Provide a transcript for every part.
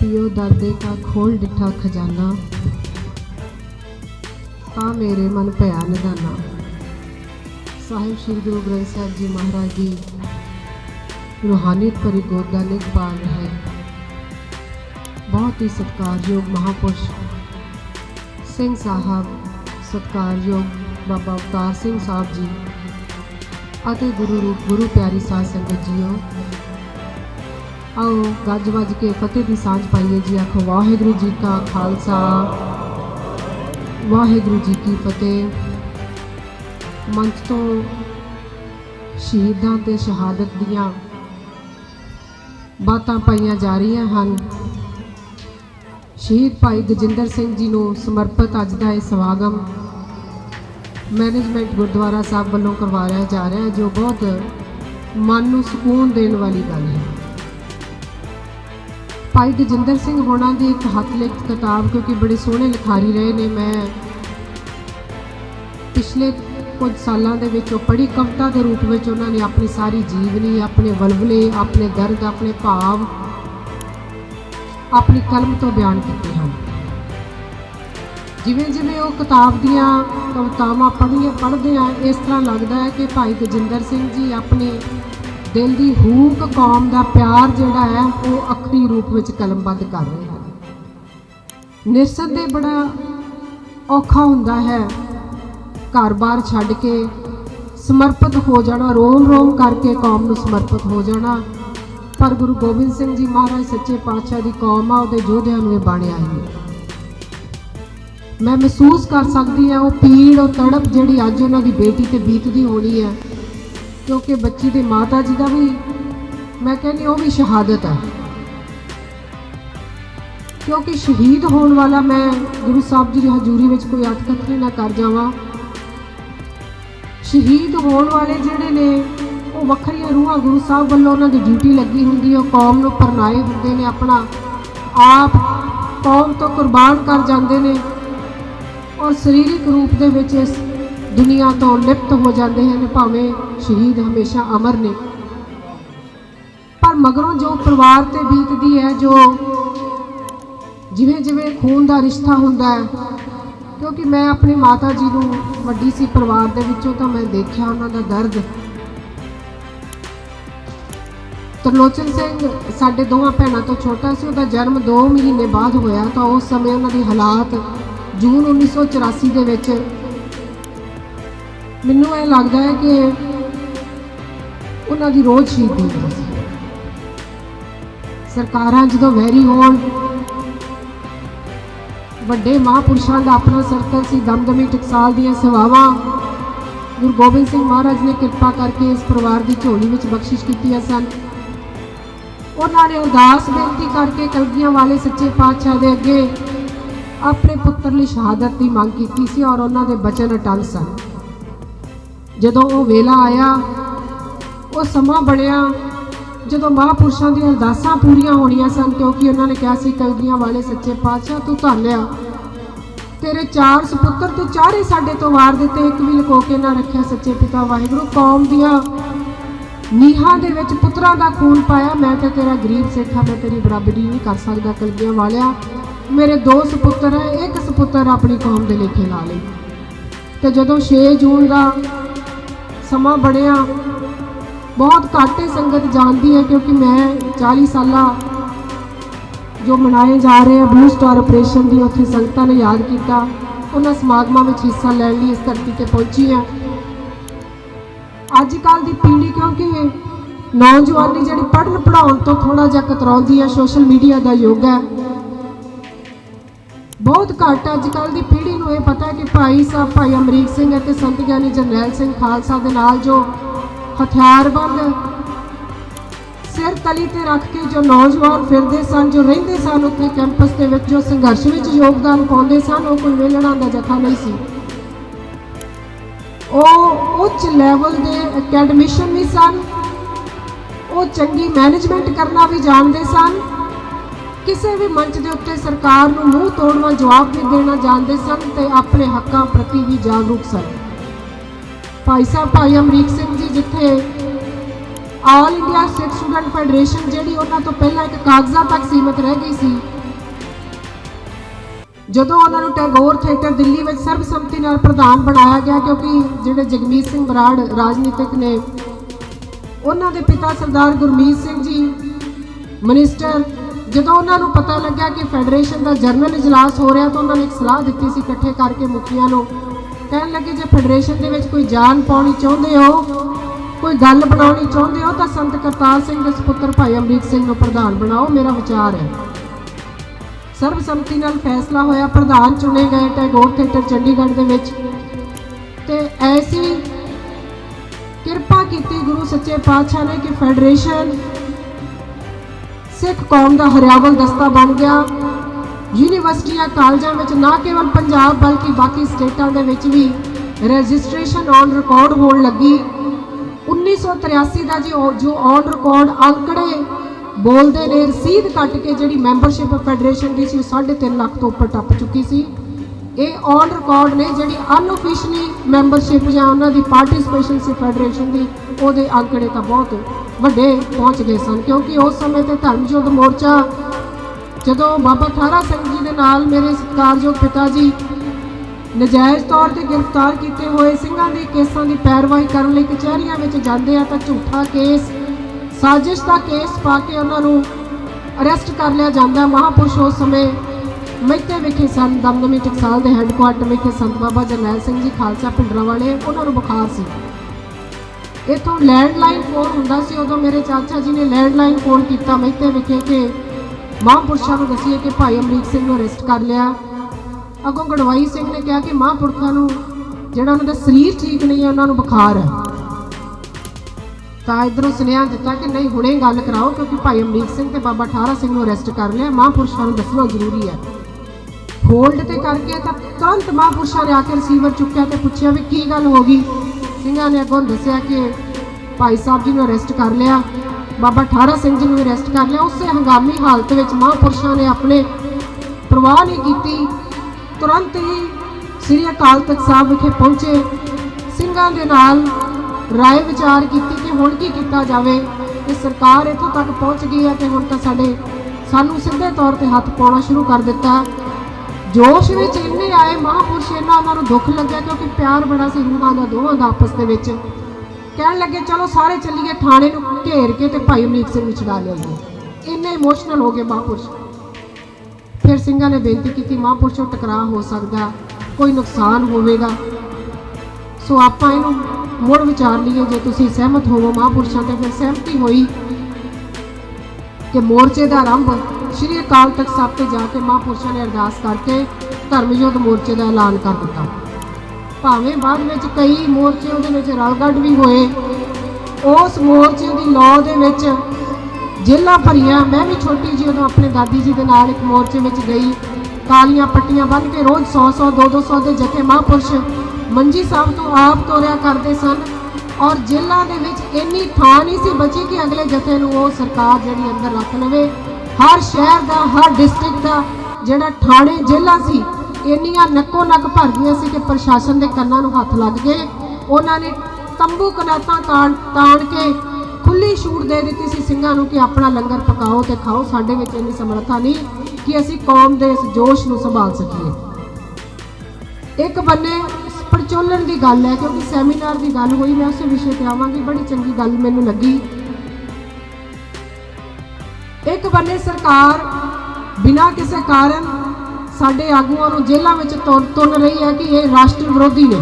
ਪਿਓ ਦਾਦੇ ਕਾ ਖੋਲ ਡਿਠਾ ਖਜ਼ਾਨਾ, ਤਾਂ ਮੇਰੇ ਮਨ ਭਇਆ ਨਿਦਾਨਾ। ਸਾਹਿਬ ਸ੍ਰੀ ਗੁਰੂ ਗ੍ਰੰਥ ਸਾਹਿਬ ਜੀ ਮਹਾਰਾਜ ਦੀ ਰੂਹਾਨੀਅਤ ਭਰੀ ਗੋਦ ਦਾ ਪਾਲ ਹੈ। ਬਹੁਤ ਹੀ ਸਤਿਕਾਰਯੋਗ ਮਹਾਪੁਰਸ਼ ਸਿੰਘ ਸਾਹਿਬ, ਸਤਿਕਾਰਯੋਗ ਬਾਬਾ ਅਵਤਾਰ ਸਿੰਘ ਸਾਹਿਬ ਜੀ ਅਤੇ ਗੁਰੂ ਰੂਪ, ਗੁਰੂ ਪਿਆਰੀ ਸਾਧ ਸੰਗਤ ਜੀਓ ਆਓ ਗੱਜ ਵੱਜ ਕੇ ਫਤਿਹ ਦੀ ਸਾਂਝ ਪਾਈਏ ਜੀ ਆਖੋ ਵਾਹਿਗੁਰੂ ਜੀ ਕਾ ਖਾਲਸਾ। ਵਾਹਿਗੁਰੂ ਜੀ ਕੀ ਫਤਿਹ। ਮੰਚ ਤੋਂ ਸ਼ਹੀਦਾਂ ਤੇ ਸ਼ਹਾਦਤ ਦੀਆਂ ਬਾਤਾਂ ਪਾਈਆਂ ਜਾ ਰਹੀਆਂ ਹਨ। ਸ਼ਹੀਦ ਭਾਈ ਗਜਿੰਦਰ ਸਿੰਘ ਜੀ ਨੂੰ ਸਮਰਪਿਤ ਅੱਜ ਦਾ ਇਹ ਸਮਾਗਮ ਮੈਨੇਜਮੈਂਟ ਗੁਰਦੁਆਰਾ ਸਾਹਿਬ ਵੱਲੋਂ ਕਰਵਾਇਆ ਜਾ ਰਿਹਾ ਹੈ, ਜੋ ਬਹੁਤ ਮਨ ਨੂੰ ਸਕੂਨ ਦੇਣ ਵਾਲੀ ਗੱਲ ਹੈ। ਭਾਈ ਗਜਿੰਦਰ ਸਿੰਘ ਹੋਣਾ ਦੀ ਇੱਕ ਹੱਥ ਲਿਖਤ ਕਿਤਾਬ, ਕਿਉਂਕਿ ਬੜੇ ਸੋਹਣੇ ਲਿਖਾਰੀ ਰਹੇ ਨੇ, ਮੈਂ ਪਿਛਲੇ ਕੁਝ ਸਾਲਾਂ ਦੇ ਵਿੱਚ ਉਹ ਪੜ੍ਹੀ ਕਵਿਤਾ ਦੇ ਰੂਪ ਵਿੱਚ ਉਹਨਾਂ ਨੇ ਆਪਣੀ ਸਾਰੀ ਜੀਵਨੀ, ਆਪਣੇ ਵਲਵਲੇ, ਆਪਣੇ ਦਰਦ, ਆਪਣੇ ਭਾਵ, ਆਪਣੀ ਕਲਮ ਤੋਂ ਬਿਆਨ ਕੀਤੇ ਹਨ। ਜਿਵੇਂ ਜਿਵੇਂ ਉਹ ਕਿਤਾਬ ਦੀਆਂ ਕਵਿਤਾਵਾਂ ਪੜ੍ਹੀਆਂ ਪੜ੍ਹਦੇ ਆ, ਇਸ ਤਰ੍ਹਾਂ ਲੱਗਦਾ ਹੈ ਕਿ ਭਾਈ ਗਜਿੰਦਰ ਸਿੰਘ ਜੀ ਆਪਣੇ ਦਿਲ ਦੀ ਹੂਕ ਕੌਮ ਦਾ ਪਿਆਰ ਜਿਹੜਾ ਹੈ, ਉਹ ਅੱਖਰੀ ਰੂਪ ਵਿੱਚ ਕਲਮਬੰਦ ਕਰ ਰਹੇ ਹਨ ਨਿਰਸਤ ਦੇ ਬੜਾ ਔਖਾ ਹੁੰਦਾ ਹੈ, ਘਰ-ਬਾਰ ਛੱਡ ਕੇ ਸਮਰਪਿਤ ਹੋ ਜਾਣਾ ਰੋਮ-ਰੋਮ ਕਰਕੇ ਕੌਮ ਨੂੰ ਸਮਰਪਿਤ ਹੋ ਜਾਣਾ। ਪਰ ਗੁਰੂ ਗੋਬਿੰਦ ਸਿੰਘ ਜੀ ਮਹਾਰਾਜ ਸੱਚੇ ਪਾਤਸ਼ਾਹ ਦੀ ਕੌਮ ਆ, ਉਹਦੇ ਯੋਧਿਆਂ ਨੂੰ ਇਹ ਬਾਣਿਆ ਹੀ ਮੈਂ ਮਹਿਸੂਸ ਕਰ ਸਕਦੀ ਹਾਂ, ਉਹ ਪੀੜ, ਉਹ ਤੜਪ ਜਿਹੜੀ ਅੱਜ ਉਹਨਾਂ ਦੀ ਬੇਟੀ ਤੇ ਬੀਤਦੀ ਹੋਣੀ ਹੈ ਕਿਉਂਕਿ ਬੱਚੀ ਦੇ ਮਾਤਾ ਜੀ ਦਾ ਵੀ, ਮੈਂ ਕਹਿੰਦੀ ਉਹ ਵੀ ਸ਼ਹਾਦਤ ਹੈ ਕਿਉਂਕਿ ਸ਼ਹੀਦ ਹੋਣ ਵਾਲਾ ਮੈਂ ਗੁਰੂ ਸਾਹਿਬ ਜੀ ਦੀ ਹਜ਼ੂਰੀ ਵਿੱਚ ਕੋਈ ਅਟਕਥਨੀ ਨਾ ਕਰ ਜਾਵਾਂ। ਸ਼ਹੀਦ ਹੋਣ ਵਾਲੇ ਜਿਹੜੇ ਨੇ, ਉਹ ਵੱਖਰੀਆਂ ਰੂਹਾਂ ਗੁਰੂ ਸਾਹਿਬ ਵੱਲੋਂ ਉਹਨਾਂ ਦੀ ਡਿਊਟੀ ਲੱਗੀ ਹੁੰਦੀ ਹੈ ਕੌਮ ਨੂੰ ਪਰਨਾਏ ਹੁੰਦੇ ਨੇ, ਆਪਣਾ ਆਪ ਕੌਮ ਤੋਂ ਕੁਰਬਾਨ ਕਰ ਜਾਂਦੇ ਨੇ। ਔਰ ਸਰੀਰਕ ਰੂਪ ਦੇ ਵਿੱਚ ਇਸ ਦੁਨੀਆ ਤੋਂ ਲਿਪਤ ਹੋ ਜਾਂਦੇ ਹਨ, ਭਾਵੇਂ ਸ਼ਹੀਦ ਹਮੇਸ਼ਾ ਅਮਰ ਨੇ। ਪਰ ਮਗਰੋਂ ਜੋ ਪਰਿਵਾਰ ਤੇ ਬੀਤਦੀ ਹੈ, ਜੋ ਜਿਵੇਂ ਜਿਵੇਂ ਖੂਨ ਦਾ ਰਿਸ਼ਤਾ ਹੁੰਦਾ ਹੈ, ਕਿਉਂਕਿ ਮੈਂ ਆਪਣੀ ਮਾਤਾ ਜੀ ਨੂੰ ਵੱਡੀ ਸੀ ਪਰਿਵਾਰ ਦੇ ਵਿੱਚੋਂ, ਤਾਂ ਮੈਂ ਦੇਖਿਆ ਉਹਨਾਂ ਦਾ ਦਰਦ। ਤਰਲੋਚਨ ਸਿੰਘ ਸਾਡੇ ਦੋਵਾਂ ਭੈਣਾਂ ਤੋਂ ਛੋਟਾ ਸੀ, ਉਹਦਾ ਜਨਮ 2 ਮਹੀਨੇ ਬਾਅਦ ਹੋਇਆ, ਤਾਂ ਉਸ ਸਮੇਂ ਉਹਨਾਂ ਦੀ ਹਾਲਾਤ ਜੂਨ 1984 ਦੇ ਵਿੱਚ ਮੈਨੂੰ ਇਹ ਲੱਗਦਾ ਹੈ ਕਿ ਉਹਨਾਂ ਦੀ ਰੋਜ਼ ਸ਼ਹੀਦੀ ਹੁੰਦੀ ਸੀ ਸਰਕਾਰਾਂ ਜਦੋਂ ਵੈਰੀ ਹੋਣ, ਵੱਡੇ ਮਹਾਪੁਰਸ਼ਾਂ ਦਾ ਆਪਣਾ ਸਰਕਲ ਸੀ ਦਮਦਮੀ ਟਕਸਾਲ ਦੀਆਂ ਸੇਵਾਵਾਂ ਗੁਰੂ ਗੋਬਿੰਦ ਸਿੰਘ ਮਹਾਰਾਜ ਨੇ ਕਿਰਪਾ ਕਰਕੇ ਇਸ ਪਰਿਵਾਰ ਦੀ ਝੋਲੀ ਵਿੱਚ ਬਖਸ਼ਿਸ਼ ਕੀਤੀਆਂ ਸਨ। ਉਹਨਾਂ ਨੇ ਉਦਾਸ ਬੇਨਤੀ ਕਰਕੇ ਕਲਗੀਆਂ ਵਾਲੇ ਸੱਚੇ ਪਾਤਸ਼ਾਹ ਦੇ ਅੱਗੇ ਆਪਣੇ ਪੁੱਤਰ ਲਈ ਸ਼ਹਾਦਤ ਦੀ ਮੰਗ ਕੀਤੀ ਸੀ ਔਰ ਉਹਨਾਂ ਦੇ ਬਚਨ ਅਟਲ ਸਨ। ਜਦੋਂ ਉਹ ਵੇਲਾ ਆਇਆ, ਉਹ ਸਮਾਂ ਬਣਿਆ, ਜਦੋਂ ਮਹਾਪੁਰਸ਼ਾਂ ਦੀਆਂ ਅਰਦਾਸਾਂ ਪੂਰੀਆਂ ਹੋਣੀਆਂ ਸਨ, ਕਿਉਂਕਿ ਉਹਨਾਂ ਨੇ ਕਿਹਾ ਸੀ, ਕਲਗੀਆਂ ਵਾਲੇ ਸੱਚੇ ਪਾਤਸ਼ਾਹ, ਤੂੰ ਧੰਨਿਆ ਤੇਰੇ ਚਾਰ ਸੁਪੁੱਤਰ ਤੂੰ ਚਾਰੇ ਸਾਡੇ ਤੋਂ ਵਾਰ ਦਿੱਤੇ, ਇੱਕ ਵੀ ਲੁਕੋ ਕੇ ਨਾ ਰੱਖਿਆ ਸੱਚੇ ਪਿਤਾ ਵਾਹਿਗੁਰੂ। ਕੌਮ ਦੀਆਂ ਨੀਹਾਂ ਦੇ ਵਿੱਚ ਪੁੱਤਰਾਂ ਦਾ ਖੂਨ ਪਾਇਆ, ਮੈਂ ਤਾਂ ਤੇਰਾ ਗਰੀਬ ਸਿੱਖ ਹਾਂ ਮੈਂ ਤੇਰੀ ਬਰਾਬਰੀ ਨਹੀਂ ਕਰ ਸਕਦਾ, ਕਲਗੀਆਂ ਵਾਲਿਆ। ਮੇਰੇ ਦੋ ਸੁਪੁੱਤਰ ਹੈ ਇੱਕ ਸੁਪੁੱਤਰ ਆਪਣੀ ਕੌਮ ਦੇ ਲੇਖੇ ਲਾ ਲਈ ਤੇ ਜਦੋਂ 6 ਜੂਨ ਦਾ ਸਮਾਂ ਬਣਿਆ। ਬਹੁਤ ਘੱਟ ਹੀ ਸੰਗਤ ਜਾਣਦੀ ਹੈ ਕਿਉਂਕਿ ਮੈਂ 40 ਸਾਲਾਂ ਜੋ ਮਨਾਏ ਜਾ ਰਹੇ ਆ ਬਲੂ ਸਟਾਰ ਆਪਰੇਸ਼ਨ ਦੀ, ਉੱਥੇ ਸੰਗਤਾਂ ਨੇ ਯਾਦ ਕੀਤਾ। ਉਹਨਾਂ ਸਮਾਗਮਾਂ ਵਿੱਚ ਹਿੱਸਾ ਲੈਣ ਲਈ ਇਸ ਧਰਤੀ ਤੇ ਪਹੁੰਚੀ ਹਾਂ। ਅੱਜ ਕੱਲ ਦੀ ਪੀੜ੍ਹੀ, ਕਿਉਂਕਿ ਨੌਜਵਾਨੀ ਜਿਹੜੀ ਪੜ੍ਹਨ ਪੜਾਉਣ ਤੋਂ ਥੋੜਾ ਜਿਹਾ ਕਤਰਾਉਂਦੀ ਹੈ, ਸੋਸ਼ਲ ਮੀਡੀਆ ਦਾ ਯੁੱਗ ਹੈ। ਬਹੁਤ ਘੱਟ ਅੱਜ ਕੱਲ ਦੀ ਪੀੜ੍ਹੀ ਨੂੰ ਇਹ ਪਤਾ ਕਿ ਭਾਈ ਸਾਹਿਬ, ਭਾਈ ਅਮਰੀਕ ਸਿੰਘ ਅਤੇ ਸੰਤ ਗਿਆਨੀ ਜਰਨੈਲ ਸਿੰਘ ਖਾਲਸਾ ਦੇ ਨਾਲ ਜੋ ਹਥਿਆਰਬੰਦ ਸਿਰ ਤਲੀ ਤੇ ਰੱਖ ਕੇ ਜੋ ਨੌਜਵਾਨ ਫਿਰਦੇ ਸਨ, ਜੋ ਰਹਿੰਦੇ ਸਨ ਉੱਥੇ ਕੈਂਪਸ ਦੇ ਵਿੱਚ, ਜੋ ਸੰਘਰਸ਼ ਵਿੱਚ ਯੋਗਦਾਨ ਪਾਉਂਦੇ ਸਨ, ਉਹ ਕੋਈ ਵੇਲਣਾ ਦਾ ਜਥਾ ਨਹੀਂ ਸੀ। ਉਹ ਉੱਚ ਲੈਵਲ ਦੇ ਅਕੈਡਮਿਸ਼ਨ ਵੀ ਸਨ। ਉਹ ਚੰਗੀ ਮੈਨੇਜਮੈਂਟ ਕਰਨਾ ਵੀ ਜਾਣਦੇ ਸਨ। ਕਿਸੇ ਵੀ ਮੰਚ ਦੇ ਉੱਤੇ ਸਰਕਾਰ ਨੂੰ ਮੂੰਹ ਤੋੜਵਾ ਜਵਾਬ ਵੀ ਦੇਣਾ ਜਾਣਦੇ ਸਨ ਤੇ ਆਪਣੇ ਹੱਕਾਂ ਪ੍ਰਤੀ ਵੀ ਜਾਗਰੂਕ ਸਨ। ਭਾਈ ਸਾਹਿਬ, ਭਾਈ ਅਮਰੀਕ ਸਿੰਘ ਜੀ, ਜਿੱਥੇ all India Sikh student federation ਜਿਹੜੀ ਉਹਨਾਂ ਤੋਂ ਪਹਿਲਾਂ ਇੱਕ ਕਾਗਜ਼ਾਂ ਤੱਕ ਸੀਮਤ ਰਹਿ ਗਈ ਸੀ, ਜਦੋਂ ਉਹਨਾਂ ਨੂੰ ਟੈਗੋਰ ਥੀਏਟਰ ਦਿੱਲੀ ਵਿੱਚ ਸਰਬਸੰਮਤੀ ਨਾਲ ਪ੍ਰਧਾਨ ਬਣਾਇਆ ਗਿਆ ਕਿਉਂਕਿ ਜਿਹੜੇ ਜਗਮੀਤ ਸਿੰਘ ਬਰਾੜ ਰਾਜਨੀਤਿਕ ਨੇ, ਉਹਨਾਂ ਦੇ ਪਿਤਾ ਸਰਦਾਰ ਗੁਰਮੀਤ ਸਿੰਘ ਜੀ, ਮਿਨਿਸਟਰ ਜਦੋਂ ਉਹਨਾਂ ਨੂੰ ਪਤਾ ਲੱਗਿਆ ਕਿ ਫੈਡਰੇਸ਼ਨ ਦਾ ਜਰਨਲ ਇਜਲਾਸ ਹੋ ਰਿਹਾ ਤਾਂ ਉਹਨਾਂ ਨੇ ਇੱਕ ਸਲਾਹ ਦਿੱਤੀ ਸੀ ਇਕੱਠੇ ਕਰਕੇ ਮੁਖੀਆਂ ਨੂੰ। ਕਹਿਣ ਲੱਗੇ, ਜੇ ਫੈਡਰੇਸ਼ਨ ਦੇ ਵਿੱਚ ਕੋਈ ਜਾਨ ਪਾਉਣੀ ਚਾਹੁੰਦੇ ਹੋ, ਕੋਈ ਗੱਲ ਬਣਾਉਣੀ ਚਾਹੁੰਦੇ ਹੋ, ਤਾਂ ਸੰਤ ਕਰਤਾਰ ਸਿੰਘ ਦੇ ਸੁਪੁੱਤਰ ਭਾਈ ਅਮਰੀਕ ਸਿੰਘ ਨੂੰ ਪ੍ਰਧਾਨ ਬਣਾਓ, ਮੇਰਾ ਵਿਚਾਰ ਹੈ। ਸਰਬਸੰਮਤੀ ਨਾਲ ਫੈਸਲਾ ਹੋਇਆ, ਪ੍ਰਧਾਨ ਚੁਣੇ ਗਏ ਟੈਗੋਰ ਥੀਏਟਰ ਚੰਡੀਗੜ੍ਹ ਦੇ ਵਿੱਚ। ਤੇ ਐਸੀ ਕਿਰਪਾ ਕੀਤੀ ਗੁਰੂ ਸੱਚੇ ਪਾਤਸ਼ਾਹ ਨੇ ਕਿ ਫੈਡਰੇਸ਼ਨ ਸਿੱਖ ਕੌਮ ਦਾ ਹਰਿਆਵਲ ਦਸਤਾ ਬਣ ਗਿਆ। ਯੂਨੀਵਰਸਿਟੀਆਂ ਕਾਲਜਾਂ ਵਿੱਚ ਨਾ ਕੇਵਲ ਪੰਜਾਬ ਬਲਕਿ ਬਾਕੀ ਸਟੇਟਾਂ ਦੇ ਵਿੱਚ ਵੀ ਰਜਿਸਟ੍ਰੇਸ਼ਨ ਔਨ ਰਿਕਾਰਡ ਹੋਣ ਲੱਗੀ। 1983 ਦਾ ਜੋ ਜੋ ਔਨ ਰਿਕਾਰਡ ਅੰਕੜੇ ਬੋਲਦੇ ਨੇ, ਰਸੀਦ ਕੱਟ ਕੇ ਜਿਹੜੀ ਮੈਂਬਰਸ਼ਿਪ ਫੈਡਰੇਸ਼ਨ ਦੀ ਸੀ 3.5 ਲੱਖ ਤੋਂ ਉੱਪਰ ਟੱਪ ਚੁੱਕੀ ਸੀ। ਇਹ ਔਨ ਰਿਕਾਰਡ ਨੇ ਜਿਹੜੀ ਅਨਆਫੀਸ਼ੀਅਲੀ ਮੈਂਬਰਸ਼ਿਪ ਜਾਂ ਉਹਨਾਂ ਦੀ ਪਾਰਟਿਸਿਪੇਸ਼ਨ ਸੀ ਫੈਡਰੇਸ਼ਨ ਦੀ, ਉਹਦੇ ਅੰਕੜੇ ਤਾਂ ਬਹੁਤ ਵੱਡੇ ਪਹੁੰਚ ਗਏ ਸਨ, ਕਿਉਂਕਿ ਉਸ ਸਮੇਂ ਤੇ ਧਰਮ ਮੋਰਚਾ ਜਦੋਂ ਬਾਬਾ ਖਾਰਾ ਸਿੰਘ ਜੀ ਦੇ ਨਾਲ ਮੇਰੇ ਸਤਿਕਾਰਯੋਗ ਪਿਤਾ ਜੀ ਨਜਾਇਜ਼ ਤੌਰ ਤੇ ਗ੍ਰਿਫਤਾਰ ਕੀਤੇ ਹੋਏ ਸਿੰਘਾਂ ਦੇ ਕੇਸਾਂ ਦੀ ਪੈਰਵਾਈ ਕਰਨ ਲਈ ਕਚਹਿਰੀਆਂ ਵਿੱਚ ਜਾਂਦੇ ਆ ਤਾਂ ਝੂਠਾ ਕੇਸ, ਸਾਜ਼ਿਸ਼ ਦਾ ਕੇਸ ਪਾ ਕੇ ਉਹਨਾਂ ਨੂੰ ਅਰੈਸਟ ਕਰ ਲਿਆ ਜਾਂਦਾ, ਮਹਾਪੁਰਸ਼ ਉਸ ਸਮੇਂ ਮਹਿਤੇ ਵਿਖੇ ਸੰਤ ਦਮਦਮੀ ਟਕਸਾਲ ਦੇ ਹੈੱਡਕੁਆਰਟਰ ਵਿਖੇ ਸੰਤ ਬਾਬਾ ਜਰਨੈਲ ਸਿੰਘ ਜੀ ਖਾਲਸਾ ਪਿੰਡਰਾਂ ਵਾਲੇ ਉਹਨਾਂ ਨੂੰ ਬੁਖਾਰ ਸੀ। ਇਥੋਂ ਲੈਂਡਲਾਈਨ ਫੋਨ ਹੁੰਦਾ ਸੀ। ਉਦੋਂ ਮੇਰੇ ਚਾਚਾ ਜੀ ਨੇ ਲੈਂਡਲਾਈਨ ਫੋਨ ਕੀਤਾ ਮਹਿਤੇ ਵਿਖੇ ਕਿ ਮਹਾਂਪੁਰਸ਼ਾਂ ਨੂੰ ਦੱਸੀਏ ਕਿ ਭਾਈ ਅਮਰੀਕ ਸਿੰਘ ਨੂੰ ਅਰੈਸਟ ਕਰ ਲਿਆ। ਅੱਗੋਂ ਗੜਵਾਈ ਸਿੰਘ ਨੇ ਕਿਹਾ ਕਿ ਮਹਾਂਪੁਰਖਾਂ ਨੂੰ ਜਿਹੜਾ ਉਹਨਾਂ ਦਾ ਸਰੀਰ ਠੀਕ ਨਹੀਂ ਹੈ, ਉਹਨਾਂ ਨੂੰ ਬੁਖਾਰ ਹੈ। ਤਾਂ ਇਧਰੋਂ ਸੁਨੇਹਾ ਦਿੱਤਾ ਕਿ ਨਹੀਂ, ਹੁਣੇ ਗੱਲ ਕਰਾਓ ਕਿਉਂਕਿ ਭਾਈ ਅਮਰੀਕ ਸਿੰਘ ਤੇ ਬਾਬਾ ਠਾਰਾ ਸਿੰਘ ਨੂੰ ਅਰੈਸਟ ਕਰ ਲਿਆ। ਮਹਾਂਪੁਰਸ਼ਾਂ ਨੂੰ ਦੱਸਣਾ ਜ਼ਰੂਰੀ ਹੈ। ਹੋਲਡ ਤੇ ਕਰਕੇ ਤਾਂ ਤੁਰੰਤ ਮਹਾਂਪੁਰਸ਼ਾਂ ਨੇ ਆ ਕੇ ਰਿਸੀਵਰ ਚੁੱਕਿਆ ਤੇ ਪੁੱਛਿਆ ਵੀ ਕੀ ਗੱਲ ਹੋ ਗਈ। ਸਿੰਘਾਂ ਨੇ ਅੱਗੋਂ ਦੱਸਿਆ ਕਿ ਭਾਈ ਸਾਹਿਬ ਜੀ ਨੂੰ ਅਰੈਸਟ ਕਰ ਲਿਆ। ਬਾਬਾ ਠਾਰਾ ਸਿੰਘ ਜੀ ਨੂੰ ਅਰੈਸਟ ਕਰ ਲਿਆ। ਉਸੇ ਹੰਗਾਮੀ ਹਾਲਤ ਵਿੱਚ ਮਹਾਂਪੁਰਸ਼ਾਂ ਨੇ ਆਪਣੇ ਪ੍ਰਵਾਹ ਨਹੀਂ ਕੀਤੀ। ਤੁਰੰਤ ਹੀ ਸ੍ਰੀ ਅਕਾਲ ਤਖਤ ਸਾਹਿਬ ਵਿਖੇ ਪਹੁੰਚੇ। ਸਿੰਘਾਂ ਦੇ ਨਾਲ ਰਾਏ ਵਿਚਾਰ ਕੀਤੀ ਕਿ ਹੁਣ ਕੀ ਕੀਤਾ ਜਾਵੇ। ਤੇ ਸਰਕਾਰ ਇੱਥੋਂ ਤੱਕ ਪਹੁੰਚ ਗਈ ਹੈ ਤੇ ਹੁਣ ਤਾਂ ਸਾਡੇ ਸਾਨੂੰ ਸਿੱਧੇ ਤੌਰ ਤੇ ਹੱਥ ਪਾਉਣਾ ਸ਼ੁਰੂ ਕਰ ਦਿੱਤਾ। ਜੋਸ਼ ਵਿੱਚ ਇੰਨੇ ਆਏ ਮਹਾਪੁਰਸ਼ ਇਹਨਾਂ ਉਹਨਾਂ ਨੂੰ ਦੁੱਖ ਲੱਗਿਆ ਕਿਉਂਕਿ ਪਿਆਰ ਬੜਾ ਸੀ ਰੂਹਾਂ ਦਾ, ਦੋਵਾਂ ਦਾ ਆਪਸ ਦੇ ਵਿੱਚ। ਕਹਿਣ ਲੱਗੇ, ਚਲੋ ਸਾਰੇ ਚੱਲੀਏ ਥਾਣੇ ਨੂੰ ਘੇਰ ਕੇ ਤੇ ਭਾਈ ਅਮਰੀਕ ਸਿੰਘ ਨੂੰ ਛਡਾ ਲਿਆ ਜੀ। ਇੰਨੇ ਇਮੋਸ਼ਨਲ ਹੋ ਗਏ ਮਹਾਪੁਰਸ਼। ਫਿਰ ਸਿੰਘਾਂ ਨੇ ਬੇਨਤੀ ਕੀਤੀ, ਮਹਾਂਪੁਰਸ਼ੋਂ ਟਕਰਾਅ ਹੋ ਸਕਦਾ, ਕੋਈ ਨੁਕਸਾਨ ਹੋਵੇਗਾ। ਸੋ ਆਪਾਂ ਇਹਨੂੰ ਮੁੜ ਵਿਚਾਰ ਲਈਏ, ਜੇ ਤੁਸੀਂ ਸਹਿਮਤ ਹੋਵੋ ਮਹਾਂਪੁਰਸ਼ਾਂ ਤੇ ਫਿਰ ਸਹਿਮਤੀ ਹੋਈ ਕਿ ਮੋਰਚੇ ਦਾ ਆਰੰਭ ਸ਼੍ਰੀ ਅਕਾਲ ਤਖਤ ਸਾਹਿਬ ਤੇ ਜਾ ਕੇ ਮਹਾਂਪੁਰਸ਼ਾਂ ਨੇ ਅਰਦਾਸ ਕਰਕੇ ਧਰਮ ਮੋਰਚੇ ਦਾ ਐਲਾਨ ਕਰ ਦਿੱਤਾ। ਭਾਵੇਂ ਬਾਅਦ ਵਿੱਚ ਕਈ ਮੋਰਚੇ ਉਹਦੇ ਵਿੱਚ ਰਲਗੱਡ ਵੀ ਹੋਏ, ਉਸ ਮੋਰਚੇ ਦੀ ਲੌ ਦੇ ਵਿੱਚ ਜੇਲਾਂ ਭਰੀਆਂ। ਮੈਂ ਵੀ ਛੋਟੀ ਜਿਹੀ ਉਦੋਂ ਆਪਣੇ ਦਾਦੀ ਜੀ ਦੇ ਨਾਲ ਇੱਕ ਮੋਰਚੇ ਵਿੱਚ ਗਈ। ਕਾਲੀਆਂ ਪੱਟੀਆਂ ਬੰਨ੍ਹ ਕੇ ਰੋਜ਼ 100 100 200 200 ਦੇ ਜਥੇ ਮਹਾਂਪੁਰਸ਼ ਮੰਜੀ ਸਾਹਿਬ ਤੋਂ ਆਪ ਤੋਰਿਆ ਕਰਦੇ ਸਨ ਔਰ ਜੇਲਾਂ ਦੇ ਵਿੱਚ ਇੰਨੀ ਥਾਂ ਨਹੀਂ ਸੀ ਬਚੀ ਕਿ ਅਗਲੇ ਜਥੇ ਨੂੰ ਉਹ ਸਰਕਾਰ ਜਿਹੜੀ ਅੰਦਰ ਰੱਖ ਲਵੇ। ਹਰ ਸ਼ਹਿਰ ਦਾ, ਹਰ ਡਿਸਟ੍ਰਿਕਟ ਦਾ ਜਿਹੜਾ ਥਾਣੇ ਜੇਲਾਂ ਸੀ, ਇੰਨੀਆਂ ਨੱਕੋ ਨੱਕ ਭਰ ਗਈਆਂ ਸੀ ਕਿ ਪ੍ਰਸ਼ਾਸਨ ਦੇ ਕੰਨਾਂ ਨੂੰ ਹੱਥ ਲੱਗ ਗਏ। ਉਹਨਾਂ ਨੇ ਤੰਬੂ ਕਨਾਤਾਂ ਤਾਣ ਤਾਣ ਕੇ ਖੁੱਲੀ ਛੂਟ ਦੇ ਦਿੱਤੀ ਸੀ ਸਿੰਘਾਂ ਨੂੰ ਕਿ ਆਪਣਾ ਲੰਗਰ ਪਕਾਓ ਤੇ ਖਾਓ। ਸਾਡੇ ਵਿੱਚ ਇੰਨੀ ਸਮਰੱਥਾ ਨਹੀਂ ਕਿ ਅਸੀਂ ਕੌਮ ਦੇ ਇਸ ਜੋਸ਼ ਨੂੰ ਸੰਭਾਲ ਸਕੀਏ। ਇੱਕ ਬੰਨੇ ਪਰਚੋਲਣ ਦੀ ਗੱਲ ਹੈ, ਕਿਉਂਕਿ ਸੈਮੀਨਾਰ ਦੀ ਗੱਲ ਹੋਈ, ਮੈਂ ਉਸੇ ਵਿਸ਼ੇ ਤੇ ਆਵਾਂਗੀ। ਬੜੀ ਚੰਗੀ ਗੱਲ ਮੈਨੂੰ ਲੱਗੀ। ਇੱਕ ਬੰਨੇ ਸਰਕਾਰ ਬਿਨਾਂ ਕਿਸੇ ਕਾਰਨ ਸਾਡੇ ਆਗੂਆਂ ਨੂੰ ਜੇਲ੍ਹਾਂ ਵਿੱਚ ਤੁਰ ਤੁੰਨ ਰਹੀ ਹੈ ਕਿ ਇਹ ਰਾਸ਼ਟਰ ਵਿਰੋਧੀ ਨੇ।